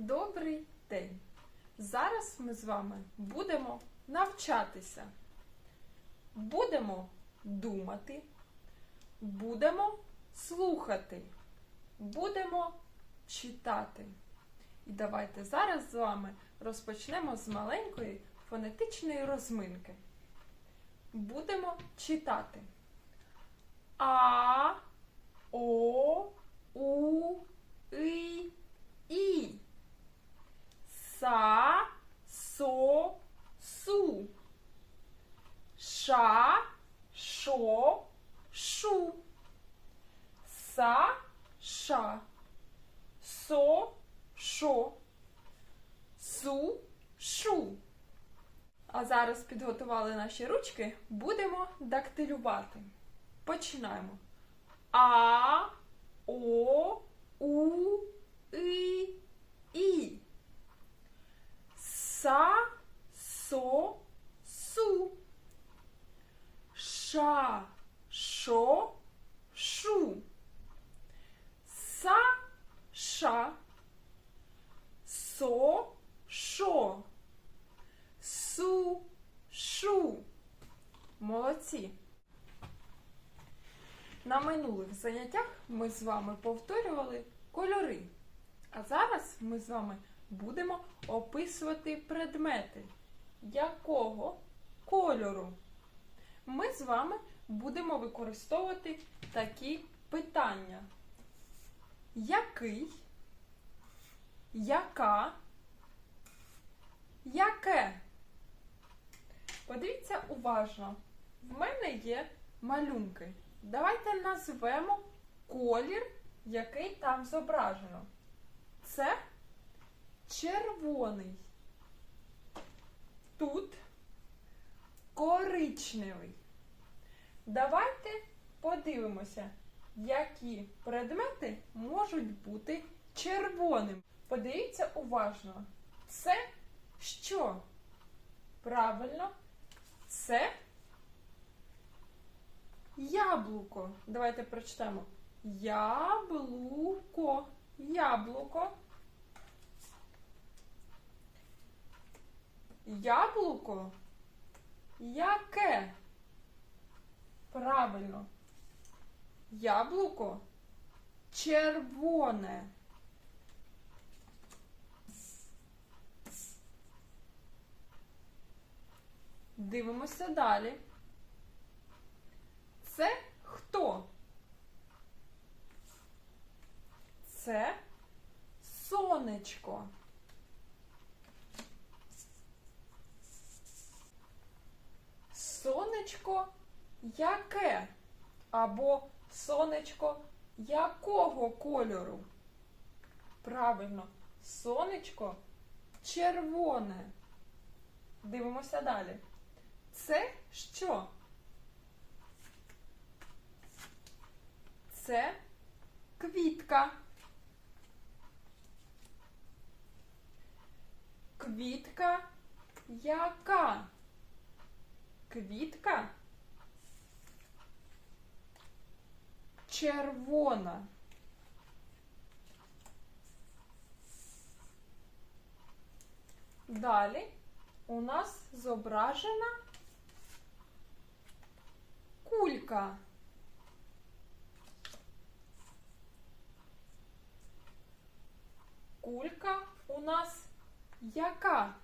Добрий день! Зараз ми з вами будемо навчатися. Будемо думати, будемо слухати, будемо читати. І давайте зараз з вами розпочнемо з маленької фонетичної розминки. Будемо читати. А, О, У, И, І. Са, со, су. Ша, шо, шу. Са, ша. Со, шо. Су, шу. А зараз підготували наші ручки, будемо дактилювати. Починаємо. А, О, У, И, І. Са, со, су. Ша, шо, шу. Са, ша. Со, шо. Су, шу. Молодці. На минулих заняттях ми з вами повторювали кольори. А зараз ми з вами будемо описувати предмети. Якого кольору? Ми з вами будемо використовувати такі питання. Який? Яка? Яке? Подивіться уважно. В мене є малюнки. Давайте назвемо колір, який там зображено. Це червоний. Тут коричневий. Давайте подивимося, які предмети можуть бути червоним. Подивіться уважно. Це що? Правильно, це яблуко. Давайте прочитаємо. Яблуко. Яблуко. Яблуко. Яке? Правильно. Яблуко червоне. Дивимося далі. Це хто? Це сонечко. Яке? Або сонечко якого кольору? Правильно, сонечко червоне. Дивимося далі. Це що? Це квітка. Квітка яка? Квітка червона. Далі у нас зображена кулька. Кулька у нас яка?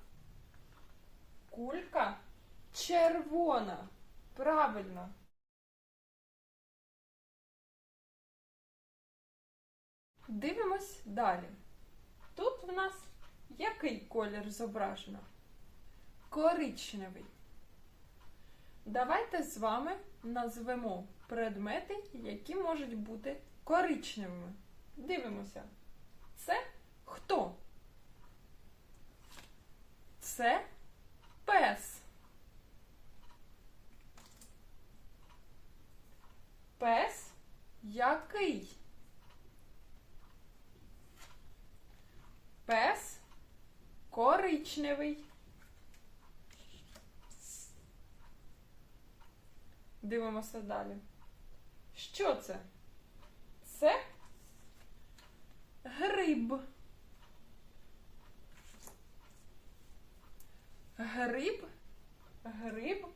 Кулька червона. Правильно. Дивимось далі. Тут в нас який колір зображено? Коричневий. Давайте з вами назвемо предмети, які можуть бути коричневими. Дивимося. Це хто? Це пес. Пес який? Пес коричневий. Дивимося далі. Що це? Це гриб. Гриб. Гриб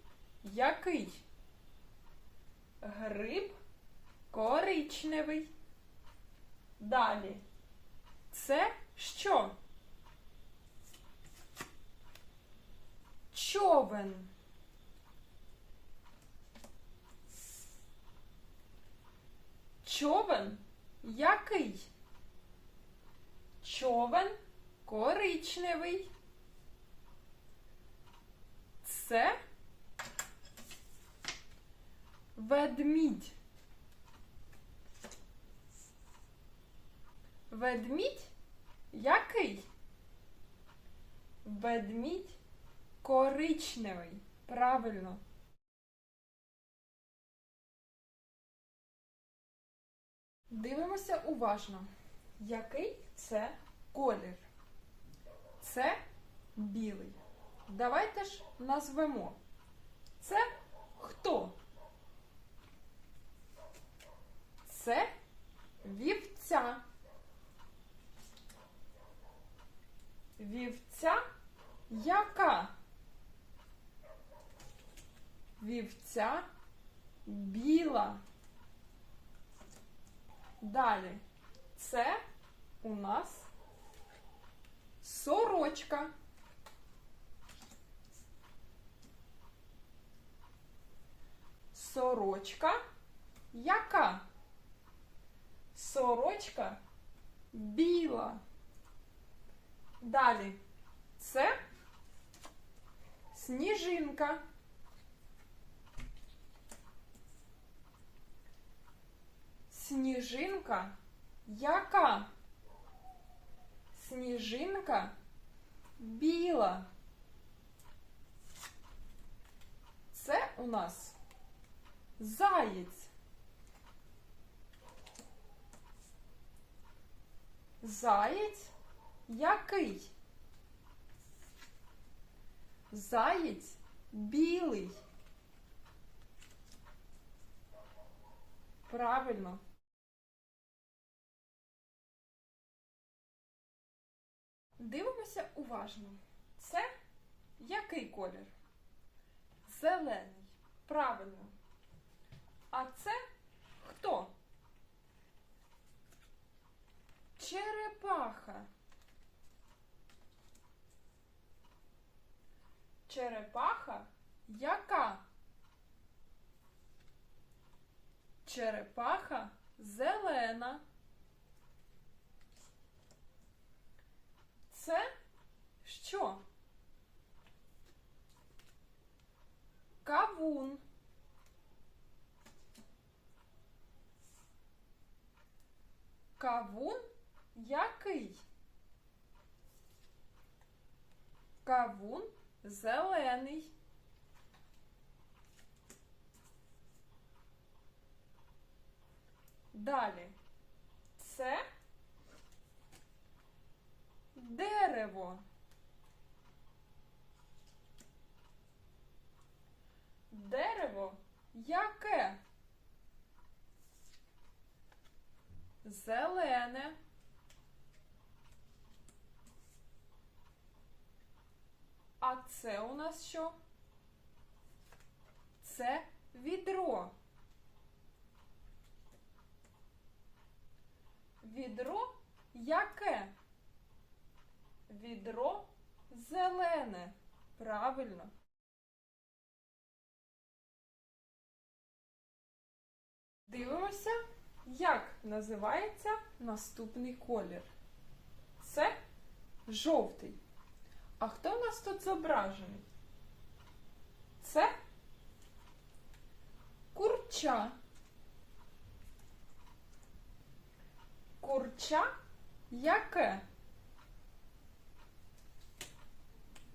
який? Гриб коричневий. Далі. Це що? Човен. Човен який? Човен коричневий. Це ведмідь. Ведмідь який? Ведмідь коричневий. Правильно. Дивимося уважно. Який це колір? Це білий. Давайте ж назвемо. Це хто? Це вівця. Вівця яка? Вівця біла. Далі. Це у нас сорочка. Сорочка яка? Сорочка біла. Далі. Це сніжинка. Сніжинка яка? Сніжинка біла. Це у нас заєць. Заєць який? Заєць білий. Правильно. Дивимося уважно. Це який колір? Зелений. Правильно. А це хто? Черепаха. Черепаха яка? Черепаха зелена. Це що? Кавун. Кавун який? Кавун зелений. Далі. Це дерево. Дерево яке? Зелене. А це у нас що? Це відро. Відро яке? Відро зелене. Правильно. Дивимося, як називається наступний колір. Це жовтий. А хто у нас тут зображений? Це курча. Курча яке?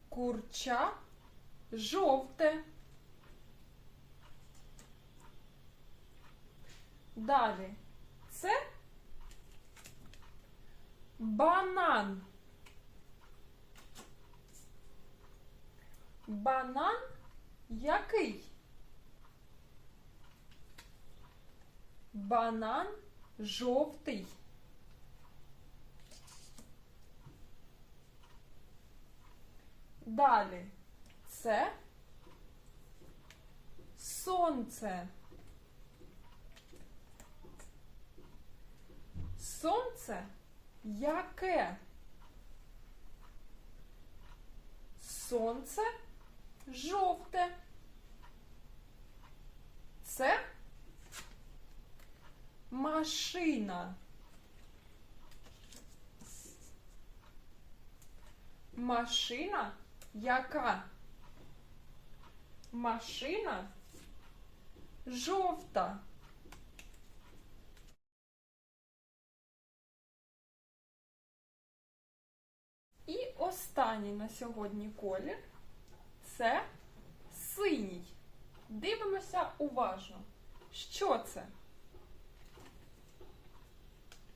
Курча жовте. Далі. Це банан. Банан який? Банан жовтий. Далі. Це сонце. Сонце яке? Сонце жовте. Це машина. Машина яка? Машина жовта. І останній на сьогодні колір це синій. Дивимося уважно. Що це?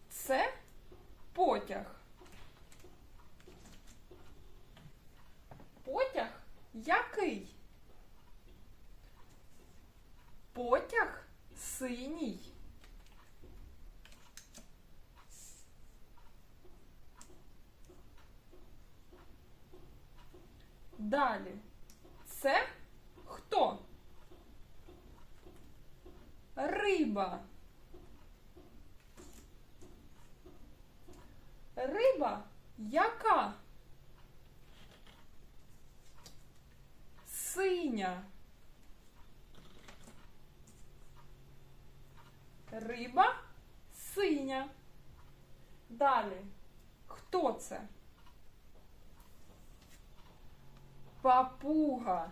Це потяг який? Потяг синій. Далі. Це хто? Риба. Риба яка? Синя. Риба синя. Далі. Хто це? Папуга.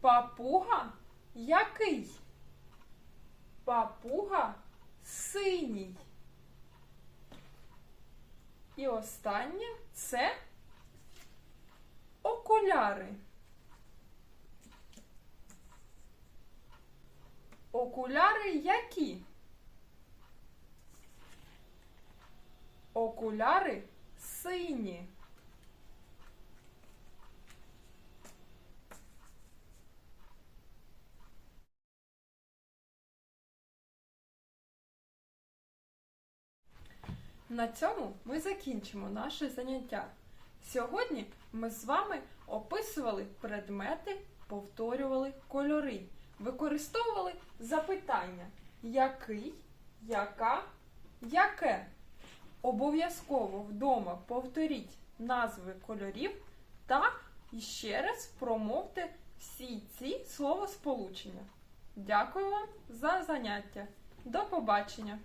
Папуга який? Папуга синій. І останнє це окуляри. Окуляри які? Окуляри сині. На цьому ми закінчимо наше заняття. Сьогодні ми з вами описували предмети, повторювали кольори, використовували запитання який, яка, яке. Обов'язково вдома повторіть назви кольорів та ще раз промовте всі ці словосполучення. Дякую вам за заняття. До побачення!